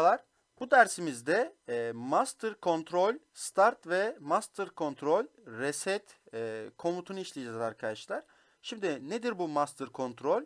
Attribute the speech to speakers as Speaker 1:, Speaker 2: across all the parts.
Speaker 1: Merhabalar. Bu dersimizde e, Master Control Start ve Master Control Reset e, komutunu işleyeceğiz arkadaşlar. Şimdi nedir bu Master Control?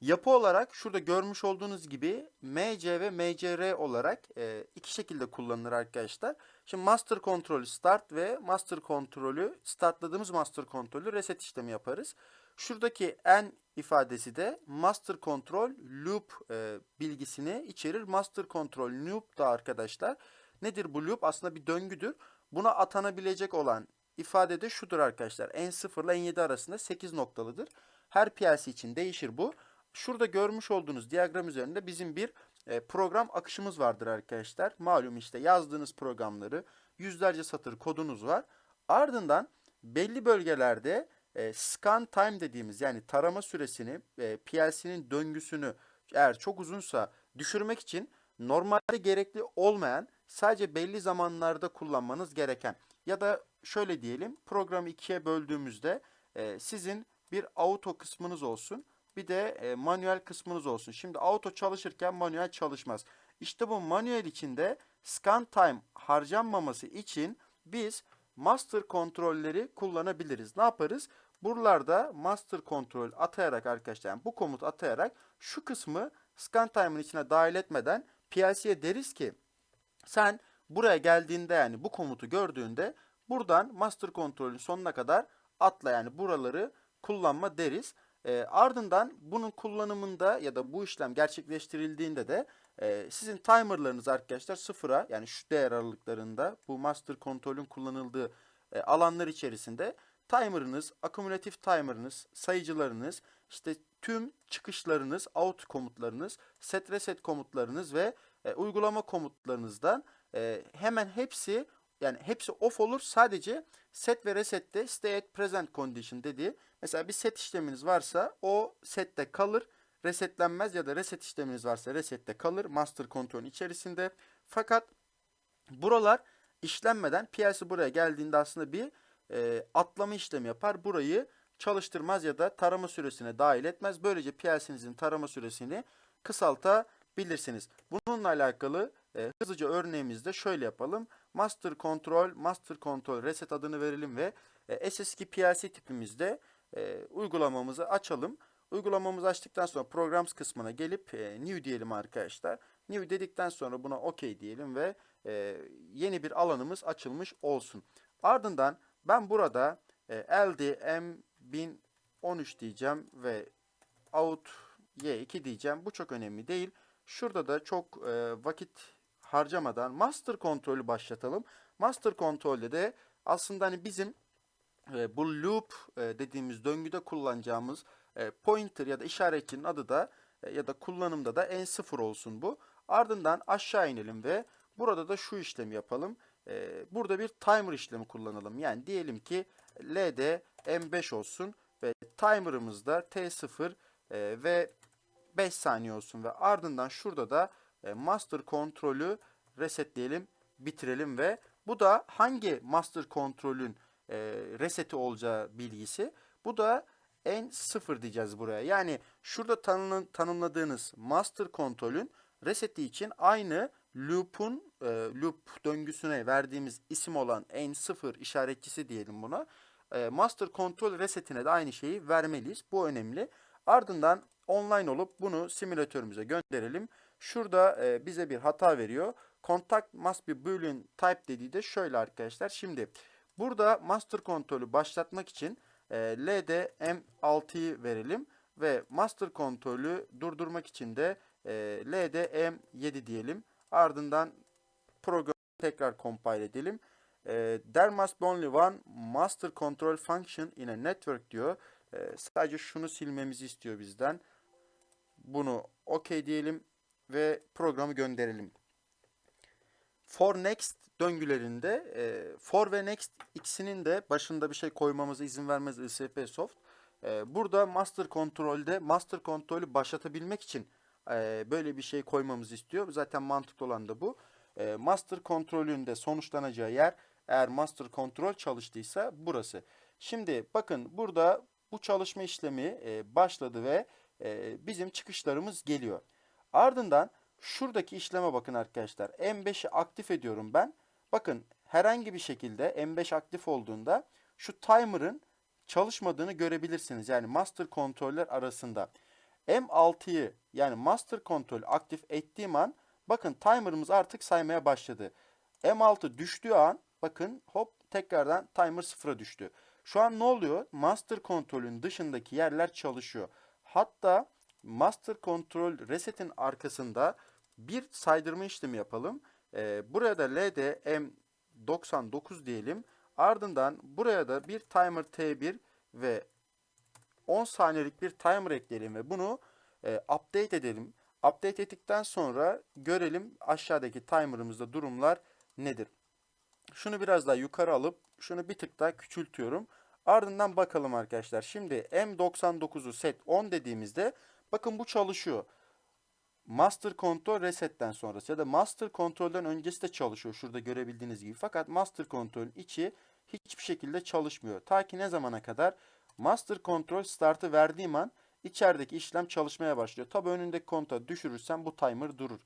Speaker 1: Yapı olarak şurada görmüş olduğunuz gibi MC ve MCR olarak e, iki şekilde kullanılır arkadaşlar. Şimdi Master Control Start ve Master Control'ü startladığımız Master Control'ü reset işlemi yaparız. Şuradaki N ifadesi de Master Control Loop e, bilgisini içerir. Master Control Loop da arkadaşlar nedir bu loop? Aslında bir döngüdür. Buna atanabilecek olan ifade de şudur arkadaşlar. N0 ile N7 arasında 8 noktalıdır. Her PLC için değişir bu. Şurada görmüş olduğunuz diyagram üzerinde bizim bir e, program akışımız vardır arkadaşlar. Malum işte yazdığınız programları yüzlerce satır kodunuz var. Ardından belli bölgelerde e, scan time dediğimiz yani tarama süresini e, PLC'nin döngüsünü eğer çok uzunsa düşürmek için normalde gerekli olmayan sadece belli zamanlarda kullanmanız gereken ya da şöyle diyelim programı ikiye böldüğümüzde e, sizin bir auto kısmınız olsun bir de e, manuel kısmınız olsun. Şimdi auto çalışırken manuel çalışmaz. İşte bu manuel içinde scan time harcanmaması için biz master kontrolleri kullanabiliriz. Ne yaparız? Buralarda master kontrol atayarak arkadaşlar yani bu komut atayarak şu kısmı scan time'ın içine dahil etmeden PLC'ye deriz ki sen buraya geldiğinde yani bu komutu gördüğünde buradan master kontrolün sonuna kadar atla yani buraları kullanma deriz. E, ardından bunun kullanımında ya da bu işlem gerçekleştirildiğinde de e, sizin timerlarınız arkadaşlar sıfıra yani şu değer aralıklarında bu master kontrolün kullanıldığı e, alanlar içerisinde timer'ınız, akumülatif timer'ınız, sayıcılarınız, işte tüm çıkışlarınız, out komutlarınız, set reset komutlarınız ve e, uygulama komutlarınızdan e, hemen hepsi yani hepsi off olur. Sadece set ve resette stay at present condition dediği mesela bir set işleminiz varsa o sette kalır. Resetlenmez ya da reset işleminiz varsa resette kalır. Master kontrolün içerisinde. Fakat buralar işlenmeden PLC buraya geldiğinde aslında bir e, atlama işlemi yapar. Burayı çalıştırmaz ya da tarama süresine dahil etmez. Böylece PLC'nizin tarama süresini kısaltabilirsiniz. Bununla alakalı e, hızlıca örneğimizde şöyle yapalım. Master Control, Master Control Reset adını verelim ve e, SS2 PLC tipimizde e, uygulamamızı açalım. Uygulamamızı açtıktan sonra Programs kısmına gelip e, New diyelim arkadaşlar. New dedikten sonra buna OK diyelim ve e, yeni bir alanımız açılmış olsun. Ardından ben burada e, LD M1013 diyeceğim ve out Y2 diyeceğim. Bu çok önemli değil. Şurada da çok e, vakit harcamadan master kontrolü başlatalım. Master kontrolde de aslında hani bizim e, bu loop e, dediğimiz döngüde kullanacağımız e, pointer ya da işaretçinin adı da e, ya da kullanımda da N0 olsun bu. Ardından aşağı inelim ve burada da şu işlemi yapalım. E, burada bir timer işlemi kullanalım. Yani diyelim ki LD M5 olsun ve timer'ımız da T0 e, ve 5 saniye olsun ve ardından şurada da master kontrolü resetleyelim, bitirelim ve bu da hangi master kontrolün e, reseti olacağı bilgisi. Bu da N0 diyeceğiz buraya. Yani şurada tanım, tanımladığınız master kontrolün reseti için aynı loop'un e, loop döngüsüne verdiğimiz isim olan N0 işaretçisi diyelim buna. E, master kontrol resetine de aynı şeyi vermeliyiz. Bu önemli. Ardından online olup bunu simülatörümüze gönderelim. Şurada e, bize bir hata veriyor. Contact must be boolean type dediği de şöyle arkadaşlar. Şimdi burada master kontrolü başlatmak için e, LD M6'yı verelim ve master kontrolü durdurmak için de e, LD M7 diyelim. Ardından programı tekrar compile edelim. E, there must be only one master control function in a network diyor. E, sadece şunu silmemizi istiyor bizden. Bunu OK diyelim ve programı gönderelim. For next döngülerinde e, for ve next ikisinin de başında bir şey koymamıza izin vermez ISP soft. E, burada master kontrolde master kontrolü başlatabilmek için e, böyle bir şey koymamızı istiyor. Zaten mantıklı olan da bu. E, master kontrolünde sonuçlanacağı yer eğer master kontrol çalıştıysa burası. Şimdi bakın burada bu çalışma işlemi e, başladı ve e, bizim çıkışlarımız geliyor. Ardından Şuradaki işleme bakın arkadaşlar. M5'i aktif ediyorum ben. Bakın herhangi bir şekilde M5 aktif olduğunda şu timer'ın çalışmadığını görebilirsiniz. Yani master kontroller arasında. M6'yı yani master kontrol aktif ettiğim an bakın timer'ımız artık saymaya başladı. M6 düştüğü an bakın hop tekrardan timer sıfıra düştü. Şu an ne oluyor? Master kontrolün dışındaki yerler çalışıyor. Hatta master kontrol resetin arkasında bir saydırma işlemi yapalım. Ee, buraya da LD M99 diyelim. Ardından buraya da bir timer T1 ve 10 saniyelik bir timer ekleyelim ve bunu e, update edelim. Update ettikten sonra görelim aşağıdaki timer'ımızda durumlar nedir. Şunu biraz daha yukarı alıp şunu bir tık daha küçültüyorum. Ardından bakalım arkadaşlar. Şimdi M99'u set 10 dediğimizde bakın bu çalışıyor. Master kontrol resetten sonrası ya da master kontrolden öncesi de çalışıyor şurada görebildiğiniz gibi. Fakat master kontrolün içi hiçbir şekilde çalışmıyor. Ta ki ne zamana kadar master kontrol startı verdiğim an içerideki işlem çalışmaya başlıyor. Tabi önündeki konta düşürürsem bu timer durur.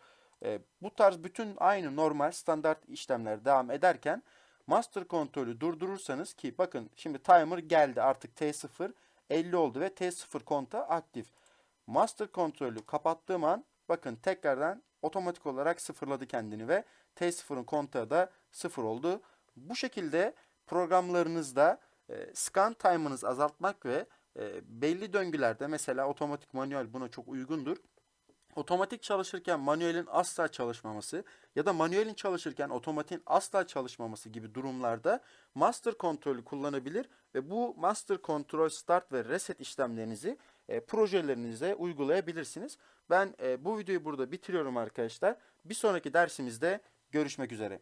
Speaker 1: E, bu tarz bütün aynı normal standart işlemler devam ederken master kontrolü durdurursanız ki bakın şimdi timer geldi artık T0 50 oldu ve T0 konta aktif. Master kontrolü kapattığım an bakın tekrardan otomatik olarak sıfırladı kendini ve T0'ın kontağı da sıfır oldu. Bu şekilde programlarınızda e, scan time'ınızı azaltmak ve e, belli döngülerde mesela otomatik manuel buna çok uygundur. Otomatik çalışırken manuelin asla çalışmaması ya da manuelin çalışırken otomatiğin asla çalışmaması gibi durumlarda master kontrolü kullanabilir ve bu master kontrol start ve reset işlemlerinizi e, projelerinize uygulayabilirsiniz. Ben e, bu videoyu burada bitiriyorum arkadaşlar. Bir sonraki dersimizde görüşmek üzere.